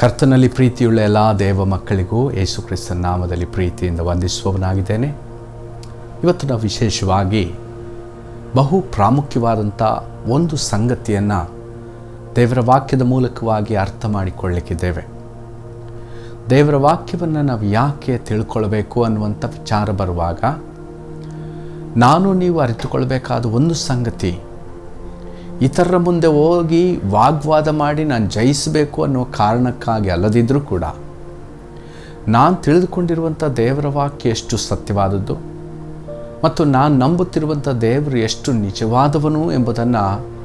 ಕರ್ತನಲ್ಲಿ ಪ್ರೀತಿಯುಳ್ಳ ಎಲ್ಲ ದೇವ ಮಕ್ಕಳಿಗೂ ಯೇಸು ಕ್ರಿಸ್ತನ ನಾಮದಲ್ಲಿ ಪ್ರೀತಿಯಿಂದ ವಂದಿಸುವವನಾಗಿದ್ದೇನೆ. ಇವತ್ತು ನಾವು ವಿಶೇಷವಾಗಿ ಬಹು ಪ್ರಾಮುಖ್ಯವಾದಂಥ ಒಂದು ಸಂಗತಿಯನ್ನು ದೇವರ ವಾಕ್ಯದ ಮೂಲಕವಾಗಿ ಅರ್ಥ ಮಾಡಿಕೊಳ್ಳಿಕ್ಕಿದ್ದೇವೆ. ದೇವರ ವಾಕ್ಯವನ್ನು ನಾವು ಯಾಕೆ ತಿಳ್ಕೊಳ್ಬೇಕು ಅನ್ನುವಂಥ ವಿಚಾರ ಬರುವಾಗ, ನಾನು ನೀವು ಅರಿತುಕೊಳ್ಬೇಕಾದ ಒಂದು ಸಂಗತಿ ಇತರರ ಮುಂದೆ ಹೋಗಿ ವಾಗ್ವಾದ ಮಾಡಿ ನಾನು ಜಯಿಸಬೇಕು ಅನ್ನೋ ಕಾರಣಕ್ಕಾಗಿ ಅಲ್ಲದಿದ್ದರೂ ಕೂಡ ನಾನು ತಿಳಿದುಕೊಂಡಿರುವಂಥ ದೇವರ ವಾಕ್ಯ ಎಷ್ಟು ಸತ್ಯವಾದದ್ದು ಮತ್ತು ನಾನು ನಂಬುತ್ತಿರುವಂಥ ದೇವರು ಎಷ್ಟು ನಿಜವಾದವನು ಎಂಬುದನ್ನು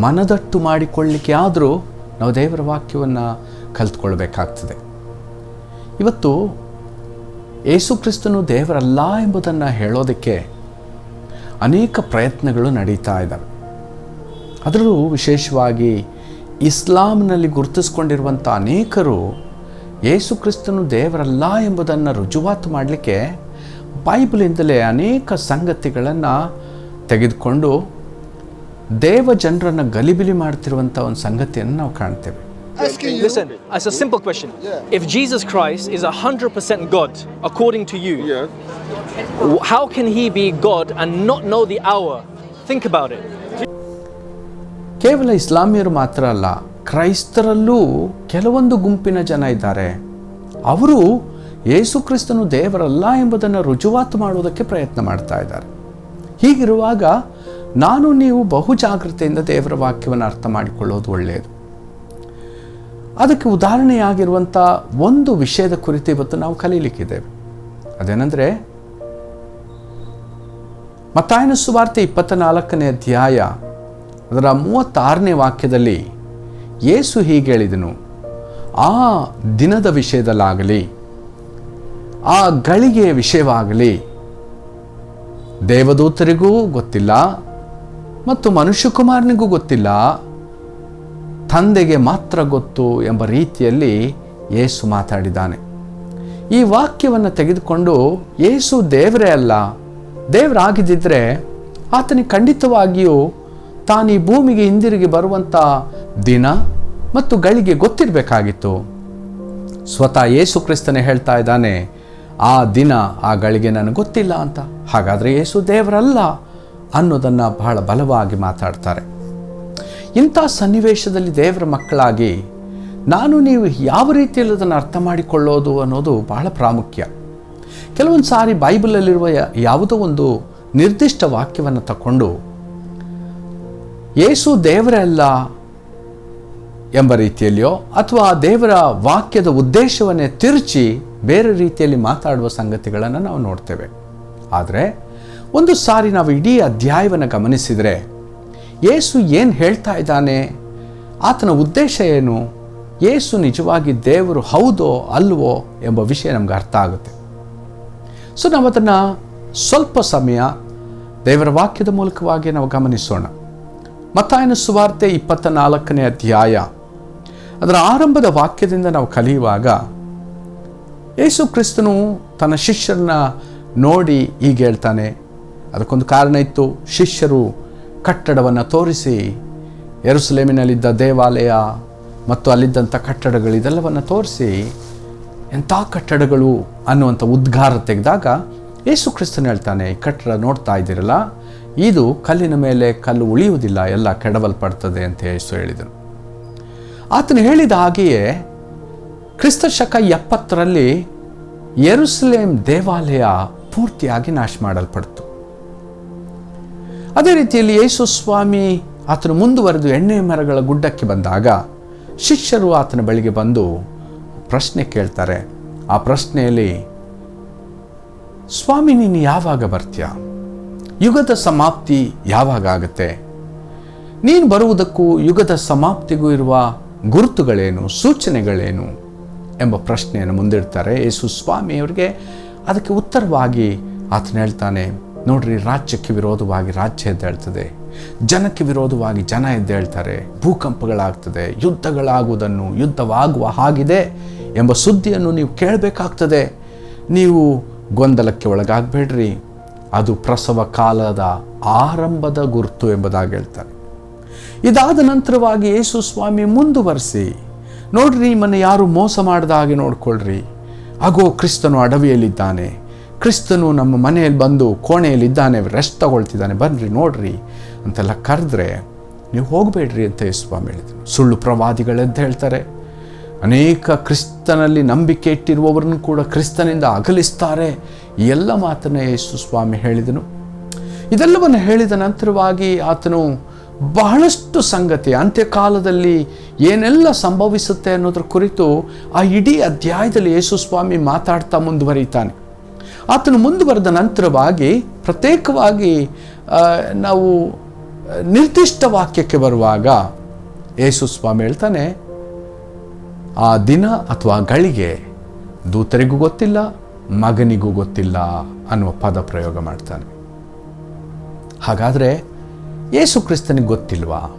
ಮನದಟ್ಟು ಮಾಡಿಕೊಳ್ಳಲಿಕ್ಕೆ ಆದರೂ ನಾವು ದೇವರ ವಾಕ್ಯವನ್ನು ಕಲ್ತ್ಕೊಳ್ಬೇಕಾಗ್ತದೆ. ಇವತ್ತು ಯೇಸುಕ್ರಿಸ್ತನು ದೇವರಲ್ಲ ಎಂಬುದನ್ನು ಹೇಳೋದಕ್ಕೆ ಅನೇಕ ಪ್ರಯತ್ನಗಳು ನಡೀತಾ ಇದ್ದಾವೆ. ಅದರಲ್ಲೂ ವಿಶೇಷವಾಗಿ ಇಸ್ಲಾಂನಲ್ಲಿ ಗುರುತಿಸ್ಕೊಂಡಿರುವಂಥ ಅನೇಕರು ಯೇಸು ಕ್ರಿಸ್ತನು ದೇವರಲ್ಲ ಎಂಬುದನ್ನು ರುಜುವಾತು ಮಾಡಲಿಕ್ಕೆ ಬೈಬಲಿಂದಲೇ ಅನೇಕ ಸಂಗತಿಗಳನ್ನು ತೆಗೆದುಕೊಂಡು ದೇವ ಜನರನ್ನು ಗಲಿಬಿಲಿ ಮಾಡ್ತಿರುವಂಥ ಒಂದು ಸಂಗತಿಯನ್ನು ನಾವು ಕಾಣ್ತೇವೆ Listen, it's a simple question. Yeah. If Jesus Christ is 100% God, according to you, yeah. how can he be God and not know the hour? Think about it. ಕೇವಲ ಇಸ್ಲಾಮಿಯರು ಮಾತ್ರ ಅಲ್ಲ, ಕ್ರೈಸ್ತರಲ್ಲೂ ಕೆಲವೊಂದು ಗುಂಪಿನ ಜನ ಇದ್ದಾರೆ. ಅವರು ಯೇಸು ಕ್ರಿಸ್ತನು ದೇವರಲ್ಲ ಎಂಬುದನ್ನು ರುಜುವಾತು ಮಾಡುವುದಕ್ಕೆ ಪ್ರಯತ್ನ ಮಾಡ್ತಾ ಇದ್ದಾರೆ. ಹೀಗಿರುವಾಗ ನಾನು ನೀವು ಬಹು ಜಾಗ್ರತೆಯಿಂದ ದೇವರ ವಾಕ್ಯವನ್ನು ಅರ್ಥ ಮಾಡಿಕೊಳ್ಳೋದು ಒಳ್ಳೆಯದು. ಅದಕ್ಕೆ ಉದಾಹರಣೆಯಾಗಿರುವಂಥ ಒಂದು ವಿಷಯದ ಕುರಿತು ಇವತ್ತು ನಾವು ಕಲೀಲಿಕ್ಕಿದ್ದೇವೆ. ಅದೇನೆಂದರೆ, ಮತ್ತಾಯನ ಸುವಾರ್ತೆ ಇಪ್ಪತ್ತ ನಾಲ್ಕನೇ ಅಧ್ಯಾಯ ಅದರ ಮೂವತ್ತಾರನೇ ವಾಕ್ಯದಲ್ಲಿ ಯೇಸು ಹೀಗೆ ಹೇಳಿದನು, ಆ ದಿನದ ವಿಷಯದಲ್ಲಾಗಲಿ, ಆ ಗಳಿಗೆಯ ವಿಷಯವಾಗಲಿ, ದೇವದೂತರಿಗೂ ಗೊತ್ತಿಲ್ಲ ಮತ್ತು ಮನುಷ್ಯಕುಮಾರನಿಗೂ ಗೊತ್ತಿಲ್ಲ, ತಂದೆಗೆ ಮಾತ್ರ ಗೊತ್ತು ಎಂಬ ರೀತಿಯಲ್ಲಿ ಯೇಸು ಮಾತಾಡಿದ್ದಾನೆ. ಈ ವಾಕ್ಯವನ್ನು ತೆಗೆದುಕೊಂಡು ಯೇಸು ದೇವರೇ ಅಲ್ಲ, ದೇವರಾಗಿದ್ದಿದ್ರೆ ಆತನಿಗೆ ಖಂಡಿತವಾಗಿಯೂ ತಾನು ಭೂಮಿಗೆ ಹಿಂದಿರುಗಿ ಬರುವಂಥ ದಿನ ಮತ್ತು ಗಳಿಗೆ ಗೊತ್ತಿರಬೇಕಾಗಿತ್ತು. ಸ್ವತಃ ಯೇಸು ಕ್ರಿಸ್ತನೇ ಹೇಳ್ತಾ ಇದ್ದಾನೆ, ಆ ದಿನ, ಆ ಗಳಿಗೆ ನನಗೆ ಗೊತ್ತಿಲ್ಲ ಅಂತ. ಹಾಗಾದರೆ ಯೇಸು ದೇವರಲ್ಲ ಅನ್ನೋದನ್ನು ಬಹಳ ಬಲವಾಗಿ ಮಾತಾಡ್ತಾರೆ. ಇಂಥ ಸನ್ನಿವೇಶದಲ್ಲಿ ದೇವರ ಮಕ್ಕಳಾಗಿ ನಾನು ನೀವು ಯಾವ ರೀತಿಯಲ್ಲಿ ಅದನ್ನು ಅರ್ಥ ಮಾಡಿಕೊಳ್ಳೋದು ಅನ್ನೋದು ಬಹಳ ಪ್ರಾಮುಖ್ಯ. ಕೆಲವೊಂದು ಸಾರಿ ಬೈಬಲಲ್ಲಿರುವ ಯಾವುದೋ ಒಂದು ನಿರ್ದಿಷ್ಟ ವಾಕ್ಯವನ್ನು ತಗೊಂಡು ಯೇಸು ದೇವರಲ್ಲ ಎಂಬ ರೀತಿಯಲ್ಲಿಯೋ ಅಥವಾ ದೇವರ ವಾಕ್ಯದ ಉದ್ದೇಶವನ್ನೇ ತಿರುಚಿ ಬೇರೆ ರೀತಿಯಲ್ಲಿ ಮಾತಾಡುವ ಸಂಗತಿಗಳನ್ನು ನಾವು ನೋಡ್ತೇವೆ. ಆದರೆ ಒಂದು ಸಾರಿ ನಾವು ಇಡೀ ಅಧ್ಯಾಯವನ್ನು ಗಮನಿಸಿದರೆ ಯೇಸು ಏನು ಹೇಳ್ತಾ ಇದ್ದಾನೆ? ಆತನ ಉದ್ದೇಶ ಏನು? ಯೇಸು ನಿಜವಾಗಿ ದೇವರು ಹೌದೋ ಅಲ್ವೋ ಎಂಬ ವಿಷಯ ನಮ್ಗೆ ಅರ್ಥ ಆಗುತ್ತೆ. ಸೊ ನಾವು ಅದನ್ನು ಸ್ವಲ್ಪ ಸಮಯ ದೇವರ ವಾಕ್ಯದ ಮೂಲಕವಾಗಿ ನಾವು ಗಮನಿಸೋಣ. ಮತ್ತಾಯನ ಸುವಾರ್ತೆ ಇಪ್ಪತ್ತ ನಾಲ್ಕನೇ ಅಧ್ಯಾಯ. ಅದರ ಆರಂಭದ ವಾಕ್ಯದಿಂದ ನಾವು ಕಲಿಯುವಾಗ ಯೇಸು ಕ್ರಿಸ್ತನು ತನ್ನ ಶಿಷ್ಯರನ್ನ ನೋಡಿ ಹೀಗೆ ಹೇಳ್ತಾನೆ, ಅದಕ್ಕೊಂದು ಕಾರಣ ಇತ್ತು, ಶಿಷ್ಯರು ಕಟ್ಟಡವನ್ನು ತೋರಿಸಿ ಎರುಸುಲೇಮಿನಲ್ಲಿದ್ದ ದೇವಾಲಯ ಮತ್ತು ಅಲ್ಲಿದ್ದಂಥ ಕಟ್ಟಡಗಳು ಇದೆಲ್ಲವನ್ನು ತೋರಿಸಿ ಎಂಥ ಕಟ್ಟಡಗಳು ಅನ್ನುವಂಥ ಉದ್ಗಾರ ತೆಗೆದಾಗ ಯೇಸು ಕ್ರಿಸ್ತನು ಹೇಳ್ತಾನೆ, ಈ ಕಟ್ಟಡ ನೋಡ್ತಾ ಇದ್ದೀರಲ್ಲ ಇದು ಕಲ್ಲಿನ ಮೇಲೆ ಕಲ್ಲು ಉಳಿಯುವುದಿಲ್ಲ, ಎಲ್ಲ ಕೆಡವಲ್ಪಡ್ತದೆ ಅಂತ ಯೇಸು ಹೇಳಿದರು ಆತನು ಹೇಳಿದ ಹಾಗೆಯೇ ಕ್ರಿಸ್ತ ಶಕ ಎಪ್ಪತ್ತರಲ್ಲಿ ಯೆರೂಸಲೇಮ್ ದೇವಾಲಯ ಪೂರ್ತಿಯಾಗಿ ನಾಶ ಮಾಡಲ್ಪಡ್ತು ಅದೇ ರೀತಿಯಲ್ಲಿ ಯೇಸು ಸ್ವಾಮಿ ಆತನು ಮುಂದುವರೆದು ಎಣ್ಣೆ ಮರಗಳ ಗುಡ್ಡಕ್ಕೆ ಬಂದಾಗ ಶಿಷ್ಯರು ಆತನ ಬಳಿಗೆ ಬಂದು ಪ್ರಶ್ನೆ ಕೇಳ್ತಾರೆ. ಆ ಪ್ರಶ್ನೆಯಲ್ಲಿ, ಸ್ವಾಮಿ, ನೀನು ಯಾವಾಗ ಬರ್ತೀಯ? ಯುಗದ ಸಮಾಪ್ತಿ ಯಾವಾಗ ಆಗುತ್ತೆ? ನೀನು ಬರುವುದಕ್ಕೂ ಯುಗದ ಸಮಾಪ್ತಿಗೂ ಇರುವ ಗುರುತುಗಳೇನು, ಸೂಚನೆಗಳೇನು ಎಂಬ ಪ್ರಶ್ನೆಯನ್ನು ಮುಂದಿಡ್ತಾರೆ ಯೇಸು ಸ್ವಾಮಿಯವರಿಗೆ ಅದಕ್ಕೆ ಉತ್ತರವಾಗಿ ಆತನ ಹೇಳ್ತಾನೆ, ನೋಡ್ರಿ, ರಾಜ್ಯಕ್ಕೆ ವಿರೋಧವಾಗಿ ರಾಜ್ಯ ಎದ್ದೇಳ್ತದೆ ಜನಕ್ಕೆ ವಿರೋಧವಾಗಿ ಜನ ಎದ್ದೇಳ್ತಾರೆ ಭೂಕಂಪಗಳಾಗ್ತದೆ, ಯುದ್ಧಗಳಾಗುವುದನ್ನು, ಯುದ್ಧವಾಗುವ ಹಾಗಿದೆ ಎಂಬ ಸುದ್ದಿಯನ್ನು ನೀವು ಕೇಳಬೇಕಾಗ್ತದೆ. ನೀವು ಗೊಂದಲಕ್ಕೆ ಒಳಗಾಗಬೇಡ್ರಿ ಅದು ಪ್ರಸವ ಕಾಲದ ಆರಂಭದ ಗುರುತು ಎಂಬುದಾಗಿ ಹೇಳ್ತಾರೆ. ಇದಾದ ನಂತರವಾಗಿ ಯೇಸು ಸ್ವಾಮಿ ಮುಂದುವರೆಸಿ, ನೋಡ್ರಿ ನಿಮ್ಮನ್ನು ಯಾರು ಮೋಸ ಮಾಡದ ಹಾಗೆ ನೋಡ್ಕೊಳ್ರಿ. ಆಗೋ ಕ್ರಿಸ್ತನು ಅಡವಿಯಲ್ಲಿದ್ದಾನೆ. ಕ್ರಿಸ್ತನು ನಮ್ಮ ಮನೆಯಲ್ಲಿ ಬಂದು ಕೋಣೆಯಲ್ಲಿದ್ದಾನೆ ರೆಸ್ಟ್ ತಗೊಳ್ತಿದ್ದಾನೆ. ಬನ್ನಿರಿ ನೋಡ್ರಿ ಅಂತೆಲ್ಲ ಕರೆದ್ರೆ, ನೀವು ಹೋಗಬೇಡ್ರಿ ಅಂತ ಯೇಸುಸ್ವಾಮಿ ಹೇಳಿದರು. ಸುಳ್ಳು ಪ್ರವಾದಿಗಳೆಂತ ಹೇಳ್ತಾರೆ. ಅನೇಕ ಕ್ರಿಸ್ತನಲ್ಲಿ ನಂಬಿಕೆ ಇಟ್ಟಿರುವವರನ್ನು ಕೂಡ ಕ್ರಿಸ್ತನಿಂದ ಅಗಲಿಸ್ತಾರೆ. ಈ ಎಲ್ಲ ಮಾತನ್ನು ಯೇಸು ಸ್ವಾಮಿ ಹೇಳಿದನು. ಇದೆಲ್ಲವನ್ನು ಹೇಳಿದ ನಂತರವಾಗಿ ಆತನು ಬಹಳಷ್ಟು ಸಂಗತಿ, ಅಂತ್ಯಕಾಲದಲ್ಲಿ ಏನೆಲ್ಲ ಸಂಭವಿಸುತ್ತೆ ಅನ್ನೋದ್ರ ಕುರಿತು ಆ ಇಡೀ ಅಧ್ಯಾಯದಲ್ಲಿ ಯೇಸು ಸ್ವಾಮಿ ಮಾತಾಡ್ತಾ ಮುಂದುವರಿತಾನೆ ಆತನು ಮುಂದುವರೆದ ನಂತರವಾಗಿ ಪ್ರತ್ಯೇಕವಾಗಿ ನಾವು ನಿರ್ದಿಷ್ಟ ವಾಕ್ಯಕ್ಕೆ ಬರುವಾಗ ಯೇಸು ಸ್ವಾಮಿ ಹೇಳ್ತಾನೆ, ಆ ದಿನ ಅಥವಾ ಗಳಿಗೆ ದೂತರಿಗೂ ಗೊತ್ತಿಲ್ಲ ಮಗನಿಗೂ ಗೊತ್ತಿಲ್ಲ ಅನ್ನುವ ಪದ ಪ್ರಯೋಗ ಮಾಡ್ತಾನೆ. ಹಾಗಾದರೆ ಯೇಸು ಕ್ರಿಸ್ತನಿಗೆ ಗೊತ್ತಿಲ್ವಾ?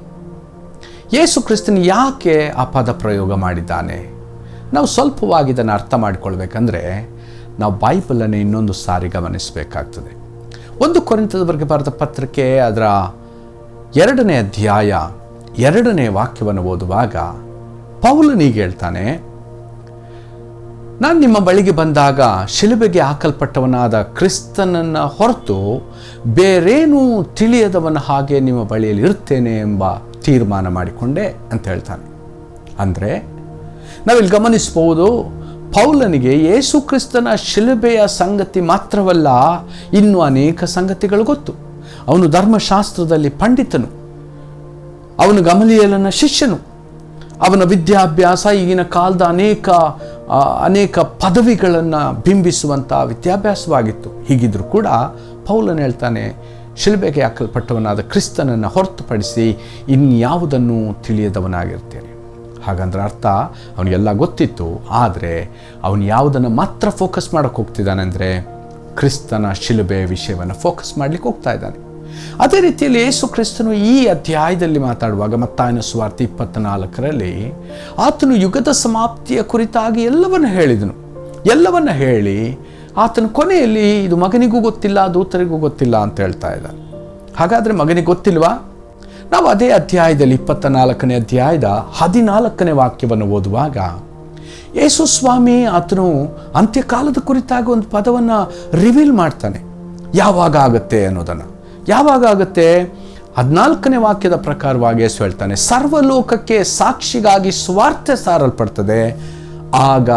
ಯೇಸು ಕ್ರಿಸ್ತನ್ ಯಾಕೆ ಆ ಪದ ಪ್ರಯೋಗ ಮಾಡಿದ್ದಾನೆ? ನಾವು ಸ್ವಲ್ಪವಾಗಿ ಇದನ್ನು ಅರ್ಥ ಮಾಡಿಕೊಳ್ಬೇಕಂದ್ರೆ ನಾವು ಬೈಬಲನ್ನು ಇನ್ನೊಂದು ಸಾರಿ ಗಮನಿಸಬೇಕಾಗ್ತದೆ. ಒಂದು ಕೊರಿಂತದವರೆಗೆ ಬರೆದ ಪತ್ರಕ್ಕೆ ಅದರ ಎರಡನೇ ಅಧ್ಯಾಯ ಎರಡನೇ ವಾಕ್ಯವನ್ನು ಓದುವಾಗ ಪೌಲನಿಗೆ ಹೇಳ್ತಾನೆ ನಾನು ನಿಮ್ಮ ಬಳಿಗೆ ಬಂದಾಗ ಶಿಲುಬೆಗೆ ಹಾಕಲ್ಪಟ್ಟವನಾದ ಕ್ರಿಸ್ತನನ್ನು ಹೊರತು ಬೇರೇನೂ ತಿಳಿಯದವನ ಹಾಗೆ ನಿಮ್ಮ ಬಳಿಯಲ್ಲಿ ಇರ್ತೇನೆ ಎಂಬ ತೀರ್ಮಾನ ಮಾಡಿಕೊಂಡೆ ಅಂತ ಹೇಳ್ತಾನೆ. ಅಂದರೆ ನಾವಿಲ್ಲಿ ಗಮನಿಸಬಹುದು ಪೌಲನಿಗೆ ಯೇಸು ಕ್ರಿಸ್ತನ ಶಿಲುಬೆಯ ಸಂಗತಿ ಮಾತ್ರವಲ್ಲ, ಇನ್ನೂ ಅನೇಕ ಸಂಗತಿಗಳು ಗೊತ್ತು. ಅವನು ಧರ್ಮಶಾಸ್ತ್ರದಲ್ಲಿ ಪಂಡಿತನು. ಅವನು ಗಮಲಿಯಲನ ಶಿಷ್ಯನು. ಅವನ ವಿದ್ಯಾಭ್ಯಾಸ ಈಗಿನ ಕಾಲದ ಅನೇಕ ಅನೇಕ ಪದವಿಗಳನ್ನು ಬಿಂಬಿಸುವಂಥ ವಿದ್ಯಾಭ್ಯಾಸವಾಗಿತ್ತು. ಹೀಗಿದ್ರೂ ಕೂಡ ಪೌಲನ್ ಹೇಳ್ತಾನೆ, ಶಿಲ್ಬೆಗೆ ಹಾಕಲ್ಪಟ್ಟವನಾದ ಕ್ರಿಸ್ತನನ್ನು ಹೊರತುಪಡಿಸಿ ಇನ್ಯಾವುದನ್ನು ತಿಳಿಯದವನಾಗಿರ್ತೇನೆ ಹಾಗಂದ್ರೆ ಅರ್ಥ, ಅವನಿಗೆಲ್ಲ ಗೊತ್ತಿತ್ತು, ಆದರೆ ಅವನು ಯಾವುದನ್ನು ಮಾತ್ರ ಫೋಕಸ್ ಮಾಡೋಕ್ಕೆ ಹೋಗ್ತಿದ್ದಾನೆ ಅಂದರೆ ಕ್ರಿಸ್ತನ ಶಿಲುಬೆ ವಿಷಯವನ್ನು ಫೋಕಸ್ ಮಾಡಲಿಕ್ಕೆ ಹೋಗ್ತಾ ಇದ್ದಾನೆ. ಅದೇ ರೀತಿಯಲ್ಲಿ ಯೇಸು ಕ್ರಿಸ್ತನು ಈ ಅಧ್ಯಾಯದಲ್ಲಿ ಮಾತಾಡುವಾಗ ಮತ್ತಾಯನ ಸ್ವಾರ್ಥ ಇಪ್ಪತ್ತ ನಾಲ್ಕರಲ್ಲಿ ಆತನು ಯುಗದ ಸಮಾಪ್ತಿಯ ಕುರಿತಾಗಿ ಎಲ್ಲವನ್ನು ಹೇಳಿದನು. ಎಲ್ಲವನ್ನು ಹೇಳಿ ಆತನ ಕೊನೆಯಲ್ಲಿ ಇದು ಮಗನಿಗೂ ಗೊತ್ತಿಲ್ಲ, ದೂತರಿಗೂ ಗೊತ್ತಿಲ್ಲ ಅಂತ ಹೇಳ್ತಾ ಇದ್ದಾನೆ. ಹಾಗಾದರೆ ಮಗನಿಗೆ ಗೊತ್ತಿಲ್ವಾ? ನಾವು ಅದೇ ಅಧ್ಯಾಯದಲ್ಲಿ ಇಪ್ಪತ್ತ ನಾಲ್ಕನೇ ಅಧ್ಯಾಯದ ಹದಿನಾಲ್ಕನೇ ವಾಕ್ಯವನ್ನು ಓದುವಾಗ ಯೇಸು ಸ್ವಾಮಿ ಆತನು ಅಂತ್ಯಕಾಲದ ಕುರಿತಾಗಿ ಒಂದು ಪದವನ್ನು ರಿವೀಲ್ ಮಾಡ್ತಾನೆ. ಯಾವಾಗ ಆಗುತ್ತೆ ಅನ್ನೋದನ್ನು. ಯಾವಾಗ ಆಗುತ್ತೆ? ಹದಿನಾಲ್ಕನೇ ವಾಕ್ಯದ ಪ್ರಕಾರವಾಗಿ ಯೇಸು ಹೇಳ್ತಾನೆ, ಸರ್ವಲೋಕಕ್ಕೆ ಸಾಕ್ಷಿಗಾಗಿ ಸ್ವಾರ್ಥ ಸಾರಲ್ಪಡ್ತದೆ, ಆಗ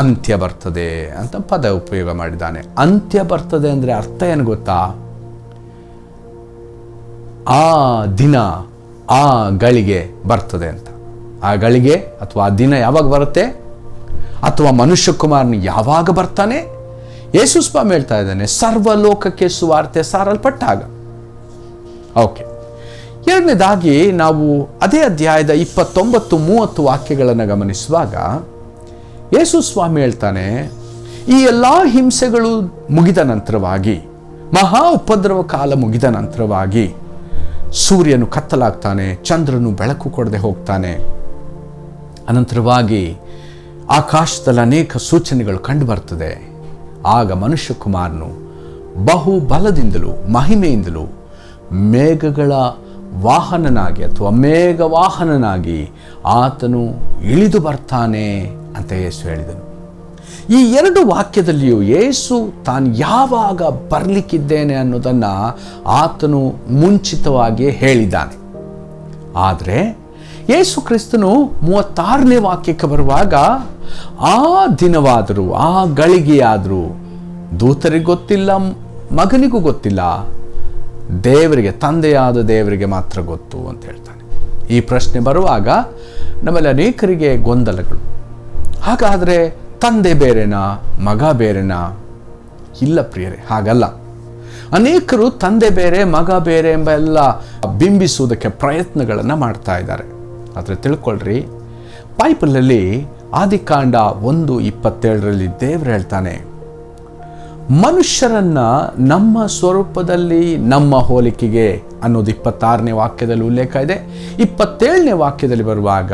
ಅಂತ್ಯ ಬರ್ತದೆ ಅಂತ ಪದ ಉಪಯೋಗ ಮಾಡಿದ್ದಾನೆ. ಅಂತ್ಯ ಬರ್ತದೆ ಅಂದರೆ ಅರ್ಥ ಏನು ಗೊತ್ತಾ? ಆ ದಿನ, ಆ ಗಳಿಗೆ ಬರ್ತದೆ ಅಂತ. ಆ ಗಳಿಗೆ ಅಥವಾ ಆ ದಿನ ಯಾವಾಗ ಬರುತ್ತೆ? ಅಥವಾ ಮನುಷ್ಯ ಕುಮಾರನು ಯಾವಾಗ ಬರ್ತಾನೆ? ಯೇಸು ಸ್ವಾಮಿ ಹೇಳ್ತಾ ಇದ್ದಾನೆ, ಸರ್ವಲೋಕಕ್ಕೆ ಸುವಾರ್ತೆ ಸಾರಲ್ಪಟ್ಟಾಗ. ಓಕೆ. ಎರಡನೇದಾಗಿ ನಾವು ಅದೇ ಅಧ್ಯಾಯದ ಇಪ್ಪತ್ತೊಂಬತ್ತು, ಮೂವತ್ತು ವಾಕ್ಯಗಳನ್ನು ಗಮನಿಸುವಾಗ ಯೇಸು ಸ್ವಾಮಿ ಹೇಳ್ತಾನೆ, ಈ ಎಲ್ಲ ಹಿಂಸೆಗಳು ಮುಗಿದ ನಂತರವಾಗಿ, ಮಹಾ ಉಪದ್ರವ ಕಾಲ ಮುಗಿದ ನಂತರವಾಗಿ ಸೂರ್ಯನು ಕತ್ತಲಾಗ್ತಾನೆ, ಚಂದ್ರನು ಬೆಳಕು ಕೊಡದೆ ಹೋಗ್ತಾನೆ. ಅನಂತರವಾಗಿ ಆಕಾಶದಲ್ಲಿ ಅನೇಕ ಸೂಚನೆಗಳು ಕಂಡುಬರ್ತದೆ. ಆಗ ಮನುಷ್ಯಕುಮಾರನು ಬಹು ಬಲದಿಂದಲೂ ಮಹಿಮೆಯಿಂದಲೂ ಮೇಘಗಳ ವಾಹನನಾಗಿ ಅಥವಾ ಮೇಘ ವಾಹನನಾಗಿ ಆತನು ಇಳಿದು ಬರ್ತಾನೆ ಅಂತ ಯೇಸು ಹೇಳಿದನು. ಈ ಎರಡು ವಾಕ್ಯದಲ್ಲಿಯೂ ಯೇಸು ತಾನು ಯಾವಾಗ ಬರಲಿಕ್ಕಿದ್ದೇನೆ ಅನ್ನೋದನ್ನು ಆತನು ಮುಂಚಿತವಾಗಿಯೇ ಹೇಳಿದ್ದಾನೆ. ಆದರೆ ಯೇಸು ಕ್ರಿಸ್ತನು ಮೂವತ್ತಾರನೇ ವಾಕ್ಯಕ್ಕೆ ಬರುವಾಗ ಆ ದಿನವಾದರೂ, ಆ ಗಳಿಗೆಯಾದರೂ ದೂತರಿಗೆ ಗೊತ್ತಿಲ್ಲ, ಮಗನಿಗೂ ಗೊತ್ತಿಲ್ಲ ದೇವರಿಗೆ, ತಂದೆಯಾದ ದೇವರಿಗೆ ಮಾತ್ರ ಗೊತ್ತು ಅಂತ ಹೇಳ್ತಾನೆ. ಈ ಪ್ರಶ್ನೆ ಬರುವಾಗ ನಮ್ಮಲ್ಲಿ ಅನೇಕರಿಗೆ ಗೊಂದಲಗಳು. ಹಾಗಾದರೆ ತಂದೆ ಬೇರೆನಾ, ಮಗ ಬೇರೆನಾ? ಇಲ್ಲ ಪ್ರಿಯರೇ, ಹಾಗಲ್ಲ. ಅನೇಕರು ತಂದೆ ಬೇರೆ, ಮಗ ಬೇರೆ ಎಂಬ ಎಲ್ಲ ಬಿಂಬಿಸುವುದಕ್ಕೆ ಪ್ರಯತ್ನಗಳನ್ನು ಮಾಡ್ತಾ ಇದ್ದಾರೆ. ಆದರೆ ತಿಳ್ಕೊಳ್ರಿ, ಬೈಬಲಲ್ಲಿ ಆದಿಕಾಂಡ ಒಂದು ಇಪ್ಪತ್ತೇಳರಲ್ಲಿ ದೇವರು ಹೇಳ್ತಾನೆ ಮನುಷ್ಯರನ್ನ ನಮ್ಮ ಸ್ವರೂಪದಲ್ಲಿ, ನಮ್ಮ ಹೋಲಿಕೆಗೆ ಅನ್ನೋದು ಇಪ್ಪತ್ತಾರನೇ ವಾಕ್ಯದಲ್ಲಿ ಉಲ್ಲೇಖ ಇದೆ. ಇಪ್ಪತ್ತೇಳನೇ ವಾಕ್ಯದಲ್ಲಿ ಬರುವಾಗ,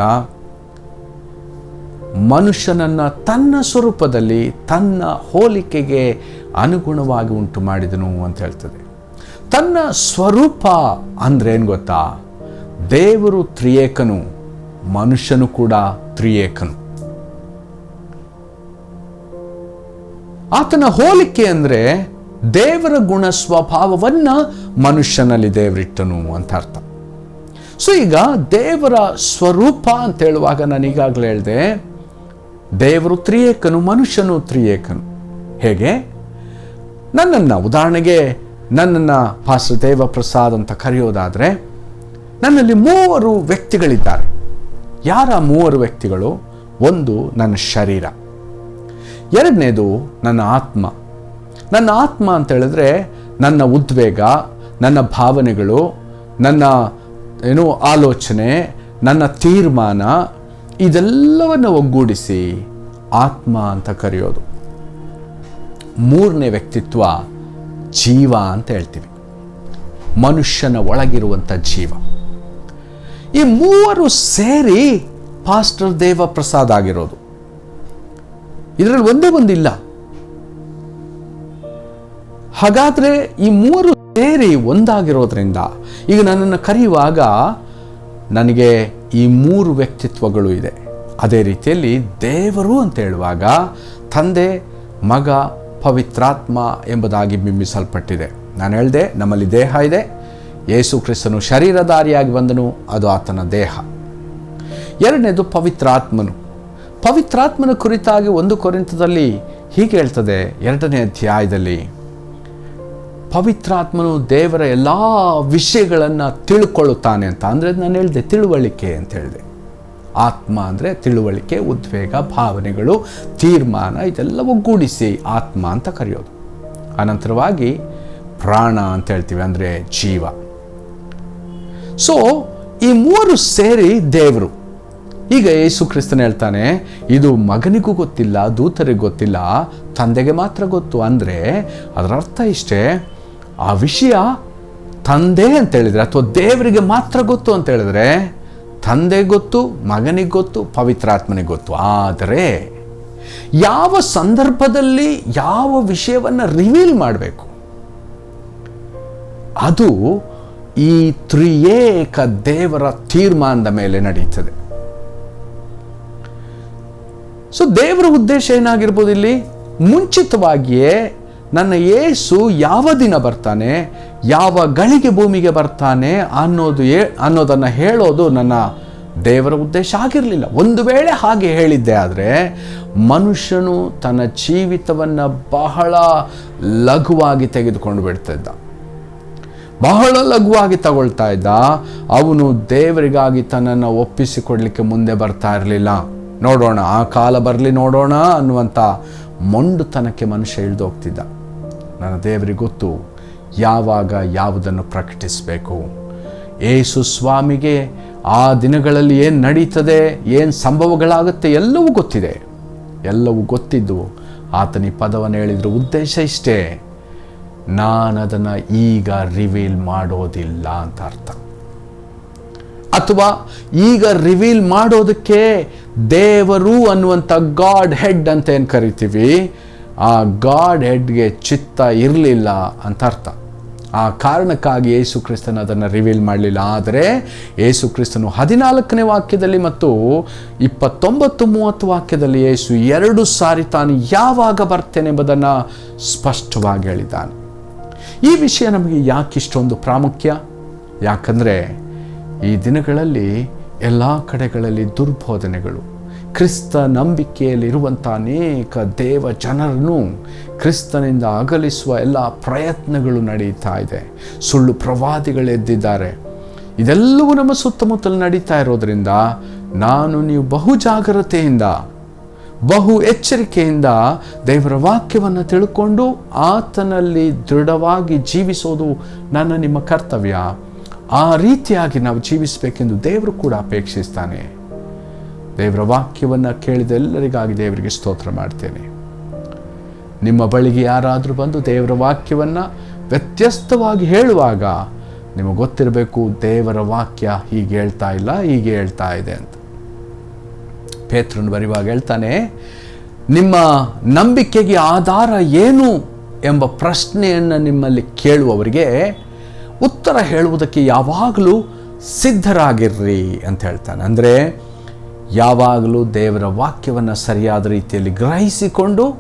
ಮನುಷ್ಯನನ್ನ ತನ್ನ ಸ್ವರೂಪದಲ್ಲಿ, ತನ್ನ ಹೋಲಿಕೆಗೆ ಅನುಗುಣವಾಗಿ ಉಂಟು ಮಾಡಿದನು ಅಂತ ಹೇಳ್ತದೆ. ತನ್ನ ಸ್ವರೂಪ ಅಂದ್ರೆ ಏನು ಗೊತ್ತಾ? ದೇವರು ತ್ರಿಯೇಕನು, ಮನುಷ್ಯನು ಕೂಡ ತ್ರಿಯೇಕನು. ಆತನ ಹೋಲಿಕೆ ಅಂದರೆ ದೇವರ ಗುಣ ಸ್ವಭಾವವನ್ನ ಮನುಷ್ಯನಲ್ಲಿ ದೇವರಿಟ್ಟನು ಅಂತ ಅರ್ಥ. ಸೊ ಈಗ ದೇವರ ಸ್ವರೂಪ ಅಂತ ಹೇಳುವಾಗ ನಾನು ಈಗಾಗಲೇ ಹೇಳಿದೆ, ದೇವರು ತ್ರಿಯೇಕನು, ಮನುಷ್ಯನು ತ್ರಿಯೇಕನು. ಹೇಗೆ? ನನ್ನನ್ನು, ಉದಾಹರಣೆಗೆ ನನ್ನನ್ನು ಪಾಸ್ಟರ್ ದೇವಪ್ರಸಾದ್ ಅಂತ ಕರೆಯೋದಾದರೆ, ನನ್ನಲ್ಲಿ ಮೂವರು ವ್ಯಕ್ತಿಗಳಿದ್ದಾರೆ. ಯಾರ ಮೂವರು ವ್ಯಕ್ತಿಗಳು? ಒಂದು, ನನ್ನ ಶರೀರ. ಎರಡನೇದು ನನ್ನ ಆತ್ಮ. ನನ್ನ ಆತ್ಮ ಅಂತ ಹೇಳಿದ್ರೆ ನನ್ನ ಉದ್ವೇಗ, ನನ್ನ ಭಾವನೆಗಳು, ನನ್ನ ಏನು ಆಲೋಚನೆ, ನನ್ನ ತೀರ್ಮಾನ, ಇದೆಲ್ಲವನ್ನು ಒಗ್ಗೂಡಿಸಿ ಆತ್ಮ ಅಂತ ಕರೆಯೋದು. ಮೂರನೇ ವ್ಯಕ್ತಿತ್ವ ಜೀವ ಅಂತ ಹೇಳ್ತೀವಿ. ಮನುಷ್ಯನ ಒಳಗಿರುವಂಥ ಜೀವ. ಈ ಮೂವರು ಸೇರಿ ಪಾಸ್ಟರ್ ದೇವಪ್ರಸಾದ್ ಆಗಿರೋದು. ಇದರಲ್ಲಿ ಒಂದೇ ಒಂದಿಲ್ಲ. ಹಾಗಾದ್ರೆ ಈ ಮೂರು ಸೇರಿ ಒಂದಾಗಿರೋದ್ರಿಂದ ಈಗ ನನ್ನನ್ನು ಕರೆಯುವಾಗ ನನಗೆ ಈ ಮೂರು ವ್ಯಕ್ತಿತ್ವಗಳು ಇದೆ. ಅದೇ ರೀತಿಯಲ್ಲಿ ದೇವರು ಅಂತ ಹೇಳುವಾಗ ತಂದೆ, ಮಗ, ಪವಿತ್ರಾತ್ಮ ಎಂಬುದಾಗಿ ಬಿಂಬಿಸಲ್ಪಟ್ಟಿದೆ. ನಾನು ಹೇಳಿದೆ, ನಮ್ಮಲ್ಲಿ ದೇಹ ಇದೆ. ಯೇಸು ಕ್ರಿಸ್ತನು ಶರೀರಧಾರಿಯಾಗಿ ಬಂದನು, ಅದು ಆತನ ದೇಹ. ಎರಡನೇದು ಪವಿತ್ರಾತ್ಮನು. ಪವಿತ್ರಾತ್ಮನ ಕುರಿತಾಗಿ ಒಂದು ಕೊರಿಂತದಲ್ಲಿ ಹೀಗೆ ಹೇಳ್ತದೆ, ಎರಡನೇ ಅಧ್ಯಾಯದಲ್ಲಿ, ಪವಿತ್ರಾತ್ಮನು ದೇವರ ಎಲ್ಲ ವಿಷಯಗಳನ್ನು ತಿಳ್ಕೊಳ್ಳುತ್ತಾನೆ ಅಂತ. ಅಂದರೆ ನಾನು ಹೇಳಿದೆ, ತಿಳುವಳಿಕೆ ಅಂತ ಹೇಳಿದೆ. ಆತ್ಮ ಅಂದರೆ ತಿಳುವಳಿಕೆ, ಉದ್ವೇಗ, ಭಾವನೆಗಳು, ತೀರ್ಮಾನ ಇದೆಲ್ಲ ಒಗ್ಗೂಡಿಸಿ ಆತ್ಮ ಅಂತ ಕರೆಯೋದು. ಅನಂತರವಾಗಿ ಪ್ರಾಣ ಅಂತ ಹೇಳ್ತೀವಿ, ಅಂದರೆ ಜೀವ. ಸೊ ಈ ಮೂರು ಸೇರಿ ದೇವರು. ಈಗ ಯೇಸು ಕ್ರಿಸ್ತನ ಹೇಳ್ತಾನೆ, ಇದು ಮಗನಿಗೂ ಗೊತ್ತಿಲ್ಲ, ದೂತರಿಗೆ ಗೊತ್ತಿಲ್ಲ, ತಂದೆಗೆ ಮಾತ್ರ ಗೊತ್ತು. ಅಂದರೆ ಅದರ ಅರ್ಥ ಇಷ್ಟೇ, ಆ ವಿಷಯ ತಂದೆ ಅಂತ ಹೇಳಿದರೆ, ಅಥವಾ ದೇವರಿಗೆ ಮಾತ್ರ ಗೊತ್ತು ಅಂತ ಹೇಳಿದ್ರೆ ತಂದೆ ಗೊತ್ತು, ಮಗನಿಗೆ ಗೊತ್ತು ಪವಿತ್ರಾತ್ಮನಿಗೆ ಗೊತ್ತು. ಆದರೆ ಯಾವ ಸಂದರ್ಭದಲ್ಲಿ ಯಾವ ವಿಷಯವನ್ನು ರಿವೀಲ್ ಮಾಡಬೇಕು? ಅದು ಈ ತ್ರಿಯೇಕ ದೇವರ ತೀರ್ಮಾನದ ಮೇಲೆ ನಡೀತದೆ. ಸೊ ದೇವರ ಉದ್ದೇಶ ಏನಾಗಿರ್ಬೋದು ಇಲ್ಲಿ? ಮುಂಚಿತವಾಗಿಯೇ ನನ್ನ ಏಸು ಯಾವ ದಿನ ಬರ್ತಾನೆ, ಯಾವ ಗಳಿಗೆ ಭೂಮಿಗೆ ಬರ್ತಾನೆ ಅನ್ನೋದು ಏ ಅನ್ನೋದನ್ನು ಹೇಳೋದು ನನ್ನ ದೇವರ ಉದ್ದೇಶ ಆಗಿರಲಿಲ್ಲ. ಒಂದು ವೇಳೆ ಹಾಗೆ ಹೇಳಿದ್ದೆ ಆದರೆ, ಮನುಷ್ಯನು ತನ್ನ ಜೀವಿತವನ್ನು ಬಹಳ ಲಘುವಾಗಿ ತೆಗೆದುಕೊಂಡು ಬಿಡ್ತಿದ್ದ ಬಹಳ ಲಘುವಾಗಿ ತಗೊಳ್ತಾ ಇದ್ದ. ಅವನು ದೇವರಿಗಾಗಿ ತನ್ನನ್ನು ಒಪ್ಪಿಸಿಕೊಡ್ಲಿಕ್ಕೆ ಮುಂದೆ ಬರ್ತಾ ಇರಲಿಲ್ಲ. ನೋಡೋಣ, ಆ ಕಾಲ ಬರಲಿ ನೋಡೋಣ ಅನ್ನುವಂಥ ಮೊಂಡುತನಕ್ಕೆ ಮನುಷ್ಯ ಇಳಿದು ಹೋಗ್ತಿದ್ದ. ನನ್ನ ದೇವರಿಗೆ ಗೊತ್ತು, ಯಾವಾಗ ಯಾವುದನ್ನು ಪ್ರಕಟಿಸಬೇಕು? ಏಸು ಸ್ವಾಮಿಗೆ ಆ ದಿನಗಳಲ್ಲಿ ಏನು ನಡೀತದೆ, ಏನು ಸಂಭವಗಳಾಗುತ್ತೆ ಎಲ್ಲವೂ ಗೊತ್ತಿದೆ. ಎಲ್ಲವೂ ಗೊತ್ತಿದ್ದು ಆತನ ಈ ಪದವನ್ನು ಹೇಳಿದ್ರ ಉದ್ದೇಶ ಇಷ್ಟೇ. ನಾನು ಅದನ್ನು ಈಗ ರಿವೀಲ್ ಮಾಡೋದಿಲ್ಲ ಅಂತ ಅರ್ಥ. ಅಥವಾ ಈಗ ರಿವೀಲ್ ಮಾಡೋದಕ್ಕೆ ದೇವರು ಅನ್ನುವಂಥ ಗಾಡ್ ಹೆಡ್ ಅಂತ ಏನು ಕರಿತೀವಿ? ಆ ಗಾಡ್ ಹೆಡ್ಗೆ ಚಿತ್ತ ಇರಲಿಲ್ಲ ಅಂತ ಅರ್ಥ. ಆ ಕಾರಣಕ್ಕಾಗಿ ಯೇಸು ಕ್ರಿಸ್ತನ ಅದನ್ನು ರಿವೀಲ್ ಮಾಡಲಿಲ್ಲ. ಆದರೆ ಯೇಸು ಕ್ರಿಸ್ತನು ಹದಿನಾಲ್ಕನೇ ವಾಕ್ಯದಲ್ಲಿ ಮತ್ತು ಇಪ್ಪತ್ತೊಂಬತ್ತು ಮೂವತ್ತು ವಾಕ್ಯದಲ್ಲಿ ಯೇಸು ಎರಡು ಸಾರಿ ತಾನು ಯಾವಾಗ ಬರ್ತೇನೆ ಎಂಬುದನ್ನು ಸ್ಪಷ್ಟವಾಗಿ ಹೇಳಿದ್ದಾನೆ. ಈ ವಿಷಯ ನಮಗೆ ಯಾಕೆ ಇಷ್ಟೊಂದು ಪ್ರಾಮುಖ್ಯ? ಯಾಕಂದರೆ ಈ ದಿನಗಳಲ್ಲಿ ಎಲ್ಲ ಕಡೆಗಳಲ್ಲಿ ದುರ್ಬೋಧನೆಗಳು. ಕ್ರಿಸ್ತ ನಂಬಿಕೆಯಲ್ಲಿರುವಂಥ ಅನೇಕ ದೇವ ಜನರನ್ನು ಕ್ರಿಸ್ತನಿಂದ ಅಗಲಿಸುವ ಎಲ್ಲ ಪ್ರಯತ್ನಗಳು ನಡೀತಾ ಇದೆ. ಸುಳ್ಳು ಪ್ರವಾದಿಗಳೆದ್ದಿದ್ದಾರೆ. ಇದೆಲ್ಲವೂ ನಮ್ಮ ಸುತ್ತಮುತ್ತಲು ನಡೀತಾ ಇರೋದರಿಂದ ನಾನು ನೀವು ಬಹು ಜಾಗ್ರತೆಯಿಂದ ಬಹು ಎಚ್ಚರಿಕೆಯಿಂದ ದೇವರ ವಾಕ್ಯವನ್ನು ತಿಳ್ಕೊಂಡು ಆತನಲ್ಲಿ ದೃಢವಾಗಿ ಜೀವಿಸೋದು ನನ್ನ ನಿಮ್ಮ ಕರ್ತವ್ಯ. ಆ ರೀತಿಯಾಗಿ ನಾವು ಜೀವಿಸಬೇಕೆಂದು ದೇವರು ಕೂಡ ಅಪೇಕ್ಷಿಸ್ತಾನೆ. ದೇವರ ವಾಕ್ಯವನ್ನು ಕೇಳಿದ ಎಲ್ಲರಿಗಾಗಿ ದೇವರಿಗೆ ಸ್ತೋತ್ರ ಮಾಡ್ತೇನೆ. ನಿಮ್ಮ ಬಳಿಗೆ ಯಾರಾದರೂ ಬಂದು ದೇವರ ವಾಕ್ಯವನ್ನು ವ್ಯತ್ಯಸ್ತವಾಗಿ ಹೇಳುವಾಗ ನಿಮಗೆ ಗೊತ್ತಿರಬೇಕು, ದೇವರ ವಾಕ್ಯ ಹೀಗೆ ಹೇಳ್ತಾ ಇಲ್ಲ, ಹೀಗೆ ಹೇಳ್ತಾ ಇದೆ ಅಂತ. ಪೇತ್ರನು ಬರೆಯುವಾಗ ಹೇಳ್ತಾನೆ, ನಿಮ್ಮ ನಂಬಿಕೆಗೆ ಆಧಾರ ಏನು ಎಂಬ ಪ್ರಶ್ನೆಯನ್ನು ನಿಮ್ಮಲ್ಲಿ ಕೇಳುವವರಿಗೆ ಉತ್ತರ ಹೇಳುವುದಕ್ಕೆ ಯಾವಾಗಲೂ ಸಿದ್ಧರಾಗಿರ್ರಿ ಅಂತ ಹೇಳ್ತಾನೆ. ಅಂದರೆ ಯಾವಾಗಲೂ ದೇವರ ವಾಕ್ಯವನ್ನು ಸರಿಯಾದ ರೀತಿಯಲ್ಲಿ ಗ್ರಹಿಸಿಕೊಂಡು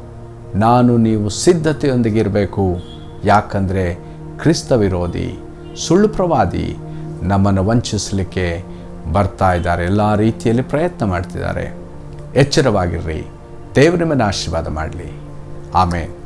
ನಾನು ನೀವು ಸಿದ್ಧತೆಯೊಂದಿಗೆ ಇರಬೇಕು. ಯಾಕಂದರೆ ಕ್ರಿಸ್ತ ವಿರೋಧಿ, ಸುಳ್ಳು ಪ್ರವಾದಿ ನಮ್ಮನ್ನು ವಂಚಿಸಲಿಕ್ಕೆ ಬರ್ತಾ ಇದ್ದಾರೆ. ಎಲ್ಲ ರೀತಿಯಲ್ಲಿ ಪ್ರಯತ್ನ ಮಾಡ್ತಿದ್ದಾರೆ. ಎಚ್ಚರವಾಗಿರ್ರಿ. ದೇವರು ಮೇಲೆ ಆಶೀರ್ವಾದ ಮಾಡಲಿ. ಆಮೇಲೆ